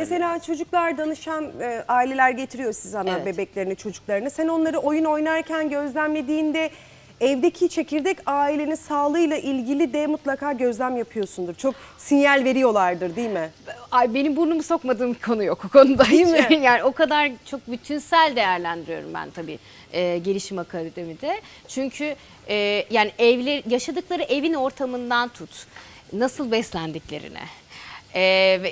Mesela çocuklar danışan e, aileler getiriyor size ana Evet. bebeklerini, çocuklarını. Sen onları oyun oynarken gözlemlediğinde evdeki çekirdek ailenin sağlığıyla ilgili de mutlaka gözlem yapıyorsundur. Çok sinyal veriyorlardır değil mi? Ay benim burnumu sokmadığım bir konu yok o konuda. Değil hiç. mi? Yani o kadar çok bütünsel değerlendiriyorum ben tabii e, gelişim akademide. Çünkü e, yani evler yaşadıkları evin ortamından tut, nasıl beslendiklerine. E,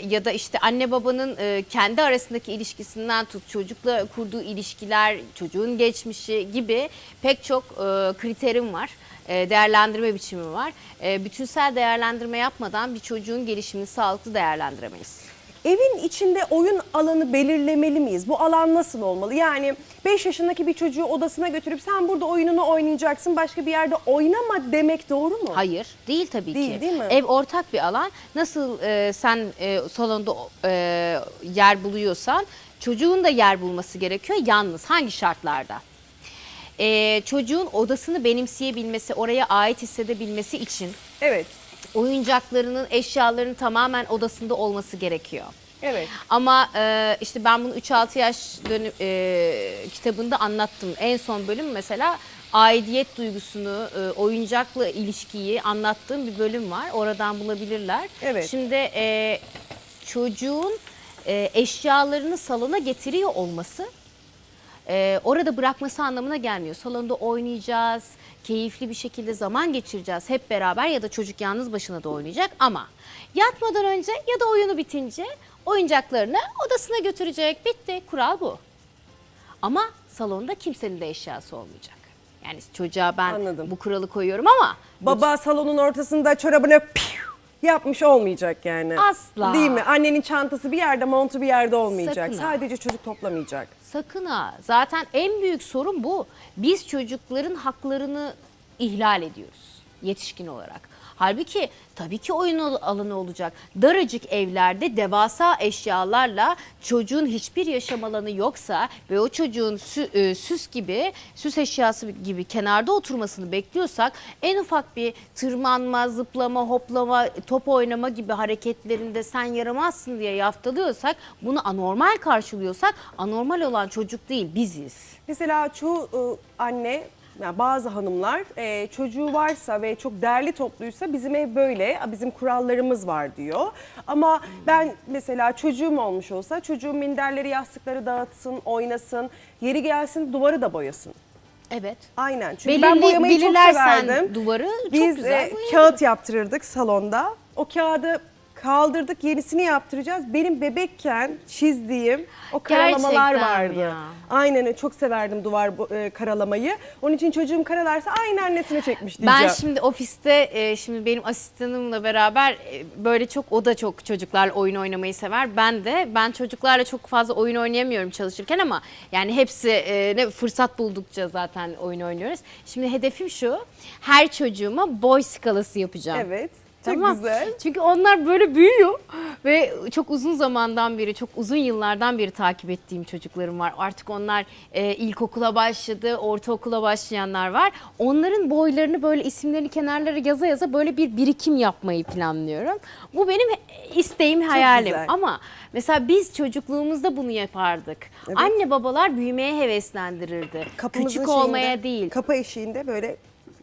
ya da işte anne babanın e, kendi arasındaki ilişkisinden tut çocukla kurduğu ilişkiler, çocuğun geçmişi gibi pek çok e, kriterim var. E, değerlendirme biçimi var. E, bütünsel değerlendirme yapmadan bir çocuğun gelişimini sağlıklı değerlendiremeyiz. Evin içinde oyun alanı belirlemeli miyiz? Bu alan nasıl olmalı? Yani 5 yaşındaki bir çocuğu odasına götürüp sen burada oyununu oynayacaksın, başka bir yerde oynama demek doğru mu? Hayır, değil tabii Değil, ki. değil mi? Ev ortak bir alan. Nasıl e, sen e, salonda e, yer buluyorsan çocuğun da yer bulması gerekiyor. Yalnız hangi şartlarda? E, çocuğun odasını benimseyebilmesi, oraya ait hissedebilmesi için Evet. Oyuncaklarının, eşyalarının tamamen odasında olması gerekiyor. Evet. Ama e, işte ben bunu 3-6 yaş dönüm, e, kitabında anlattım. En son bölüm mesela aidiyet duygusunu, e, oyuncakla ilişkiyi anlattığım bir bölüm var. Oradan bulabilirler. Evet. Şimdi e, çocuğun e, eşyalarını salona getiriyor olması e, orada bırakması anlamına gelmiyor. Salonda oynayacağız, keyifli bir şekilde zaman geçireceğiz hep beraber ya da çocuk yalnız başına da oynayacak ama yatmadan önce ya da oyunu bitince oyuncaklarını odasına götürecek. Bitti. Kural bu. Ama salonda kimsenin de eşyası olmayacak. Yani çocuğa ben Anladım. bu kuralı koyuyorum ama Baba salonun ortasında çorabını piu yapmış olmayacak yani. Asla. Değil mi? Annenin çantası bir yerde, montu bir yerde olmayacak. Sakın ha. Sadece çocuk toplamayacak. Sakın ha. Zaten en büyük sorun bu. Biz çocukların haklarını ihlal ediyoruz yetişkin olarak. Halbuki tabii ki oyun al- alanı olacak. Daracık evlerde devasa eşyalarla çocuğun hiçbir yaşam alanı yoksa ve o çocuğun e, süs gibi, süs eşyası gibi kenarda oturmasını bekliyorsak en ufak bir tırmanma, zıplama, hoplama, top oynama gibi hareketlerinde sen yaramazsın diye yaftalıyorsak, bunu anormal karşılıyorsak anormal olan çocuk değil biziz. Mesela çoğu e, anne, yani bazı hanımlar e, çocuğu varsa ve çok değerli topluysa bizim ev böyle, bizim kurallarımız var diyor. Ama ben mesela çocuğum olmuş olsa çocuğum minderleri, yastıkları dağıtsın, oynasın, yeri gelsin duvarı da boyasın. Evet. Aynen. Çünkü ben Belirli- boyamayı çok severdim. duvarı çok Biz güzel e, boyarız. kağıt yaptırırdık salonda. O kağıdı kaldırdık, yenisini yaptıracağız. Benim bebekken çizdiğim o karalamalar Gerçekten vardı. ya. Aynen öyle. Çok severdim duvar bu- e, karalamayı. Onun için çocuğum karalarsa aynı annesine çekmiş diyeceğim. Ben şimdi ofiste e, şimdi benim asistanımla beraber e, böyle çok o da çok çocuklarla oyun oynamayı sever. Ben de ben çocuklarla çok fazla oyun oynayamıyorum çalışırken ama yani hepsi e, ne fırsat buldukça zaten oyun oynuyoruz. Şimdi hedefim şu. Her çocuğuma boy skalası yapacağım. Evet. Çok Tamam. güzel. Çünkü onlar böyle büyüyor ve çok uzun zamandan beri, çok uzun yıllardan beri takip ettiğim çocuklarım var. Artık onlar e, ilkokula başladı, ortaokula başlayanlar var. Onların boylarını böyle isimlerini kenarlara yaza yaza böyle bir birikim yapmayı planlıyorum. Bu benim isteğim, hayalim. güzel. Ama mesela biz çocukluğumuzda bunu yapardık. Anne babalar büyümeye heveslendirirdi. Kapımızın Küçük şeyinde, olmaya değil. Kapı eşiğinde böyle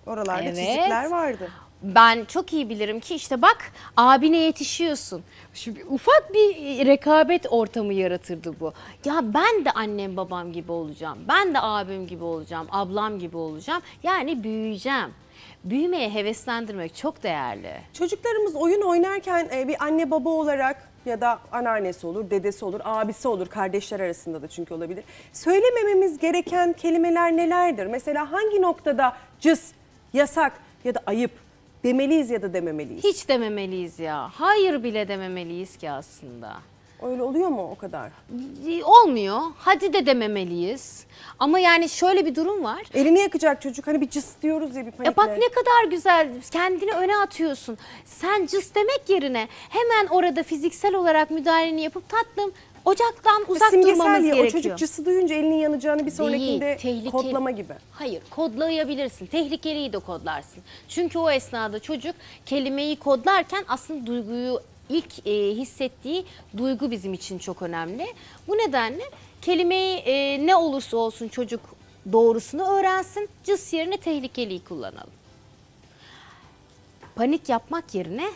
oralarda Evet. çizikler vardı. Ben çok iyi bilirim ki işte bak abine yetişiyorsun. Şimdi ufak bir rekabet ortamı yaratırdı bu. Ya ben de annem babam gibi olacağım. Ben de abim gibi olacağım. Ablam gibi olacağım. Yani büyüyeceğim. Büyümeye heveslendirmek çok değerli. Çocuklarımız oyun oynarken e, bir anne baba olarak ya da anneannesi olur, dedesi olur, abisi olur, kardeşler arasında da çünkü olabilir. Söylemememiz gereken kelimeler nelerdir? Mesela hangi noktada cız, yasak ya da ayıp demeliyiz ya da dememeliyiz? Hiç dememeliyiz ya. Hayır bile dememeliyiz ki aslında. Öyle oluyor mu o kadar? Olmuyor. Hadi de dememeliyiz. Ama yani şöyle bir durum var. Elini yakacak çocuk hani bir cız diyoruz ya bir panikle. Ya bak ne kadar güzel kendini öne atıyorsun. Sen cız demek yerine hemen orada fiziksel olarak müdahaleni yapıp tatlım ocaktan uzak Simgesel durmamız ya, gerekiyor. O çocuk cısı duyunca elinin yanacağını bir sonrakinde tehlikeli. kodlama gibi. Hayır kodlayabilirsin. Tehlikeliyi de kodlarsın. Çünkü o esnada çocuk kelimeyi kodlarken aslında duyguyu ilk e, hissettiği duygu bizim için çok önemli. Bu nedenle kelimeyi e, ne olursa olsun çocuk doğrusunu öğrensin. Cıs yerine tehlikeliyi kullanalım. Panik yapmak yerine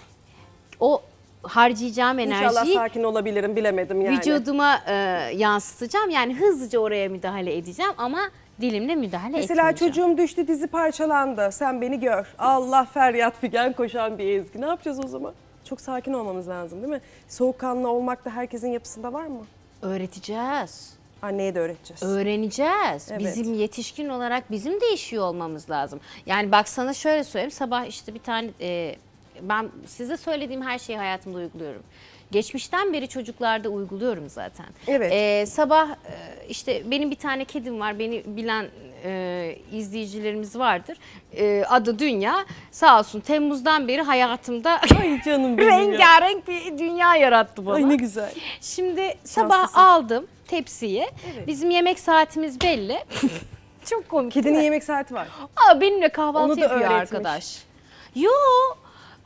o harcayacağım İnşallah enerjiyi sakin olabilirim bilemedim yani. vücuduma e, yansıtacağım. Yani hızlıca oraya müdahale edeceğim ama dilimle müdahale Mesela etmeyeceğim. çocuğum düştü dizi parçalandı. Sen beni gör. Allah feryat figen koşan bir Ezgi. Ne yapacağız o zaman? Çok sakin olmamız lazım değil mi? Soğukkanlı olmak da herkesin yapısında var mı? Öğreteceğiz. Anneye de öğreteceğiz. Öğreneceğiz. Evet. Bizim yetişkin olarak bizim değişiyor olmamız lazım. Yani bak sana şöyle söyleyeyim. Sabah işte bir tane e, ben size söylediğim her şeyi hayatımda uyguluyorum. Geçmişten beri çocuklarda uyguluyorum zaten. Evet. E, sabah e, işte benim bir tane kedim var. Beni bilen e, izleyicilerimiz vardır. E, adı Dünya. Sağ olsun Temmuz'dan beri hayatımda Ay canım benim rengarenk bir dünya yarattı bana. Ay ne güzel. Şimdi sabah Şanslısın. aldım tepsiyi. Evet. Bizim yemek saatimiz belli. Çok komik. Kedinin yemek saati var. Aa, benimle kahvaltı Onu da yapıyor öğretmiş. arkadaş. Yo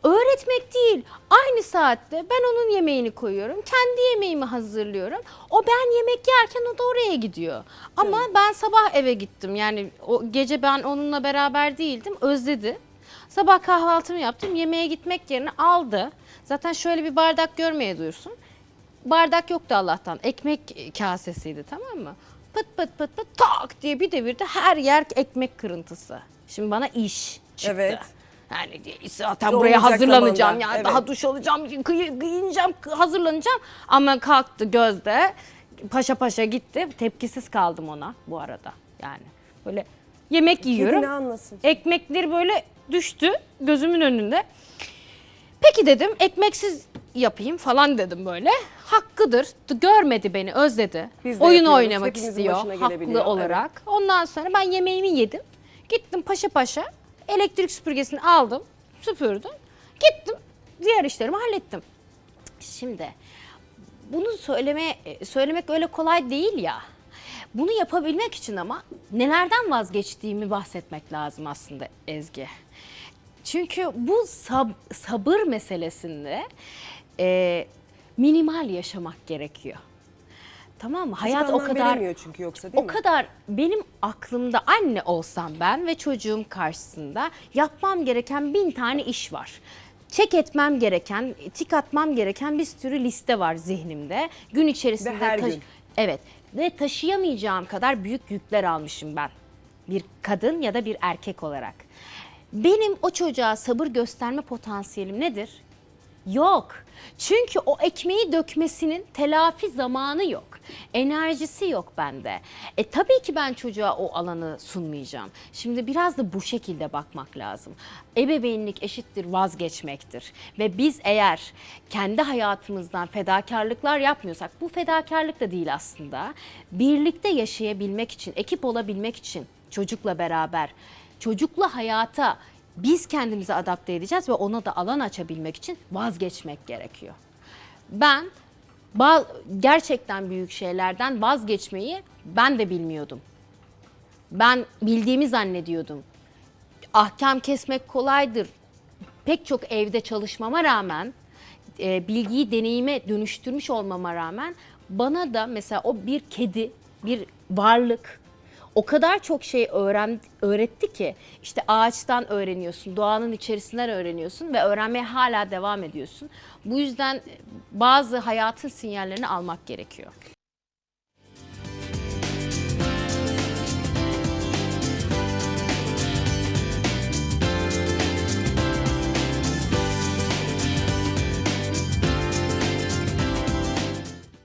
öğretmek değil. Aynı saatte ben onun yemeğini koyuyorum. Kendi yemeğimi hazırlıyorum. O ben yemek yerken o da oraya gidiyor. Ama ben sabah eve gittim. Yani o gece ben onunla beraber değildim. Özledi. Sabah kahvaltımı yaptım. Yemeğe gitmek yerine aldı. Zaten şöyle bir bardak görmeye duyursun. Bardak yoktu Allah'tan. Ekmek kasesiydi tamam mı? Pıt pıt pıt pıt tak diye bir devirdi. Her yer ekmek kırıntısı. Şimdi bana iş çıktı. Evet. Yani zaten Olmayacak buraya hazırlanacağım. zamanda, Yani evet. daha duş alacağım, gıy- giyineceğim, hazırlanacağım. Ama kalktı gözde. Paşa paşa gitti. Tepkisiz kaldım ona bu arada. Yani böyle yemek yiyorum. Ekmekleri böyle düştü gözümün önünde. Peki dedim ekmeksiz yapayım falan dedim böyle. Hakkıdır. Görmedi beni, özledi. Biz Oyun oynamak istiyor haklı olarak. Ondan sonra ben yemeğimi yedim. Gittim paşa paşa elektrik süpürgesini aldım, süpürdüm. Gittim diğer işlerimi hallettim. Şimdi bunu söyleme söylemek öyle kolay değil ya. Bunu yapabilmek için ama nelerden vazgeçtiğimi bahsetmek lazım aslında Ezgi. Çünkü bu sab- sabır meselesinde e, minimal yaşamak gerekiyor. Tamam mı? Hayat o kadar çünkü yoksa değil o mi? kadar benim aklımda anne olsam ben ve çocuğum karşısında yapmam gereken bin tane iş var. Çek etmem gereken, tik atmam gereken bir sürü liste var zihnimde. Gün içerisinde her taş- gün. Evet ve taşıyamayacağım kadar büyük yükler almışım ben. Bir kadın ya da bir erkek olarak. Benim o çocuğa sabır gösterme potansiyelim nedir? Yok. Çünkü o ekmeği dökmesinin telafi zamanı yok. Enerjisi yok bende. E tabii ki ben çocuğa o alanı sunmayacağım. Şimdi biraz da bu şekilde bakmak lazım. Ebeveynlik eşittir vazgeçmektir. Ve biz eğer kendi hayatımızdan fedakarlıklar yapmıyorsak, bu fedakarlık da değil aslında. Birlikte yaşayabilmek için, ekip olabilmek için çocukla beraber, çocukla hayata biz kendimizi adapte edeceğiz ve ona da alan açabilmek için vazgeçmek gerekiyor. Ben gerçekten büyük şeylerden vazgeçmeyi ben de bilmiyordum. Ben bildiğimi zannediyordum. Ahkam kesmek kolaydır. Pek çok evde çalışmama rağmen, e, bilgiyi deneyime dönüştürmüş olmama rağmen bana da mesela o bir kedi, bir varlık o kadar çok şey öğren, öğretti ki işte ağaçtan öğreniyorsun, doğanın içerisinden öğreniyorsun ve öğrenmeye hala devam ediyorsun. Bu yüzden bazı hayatın sinyallerini almak gerekiyor.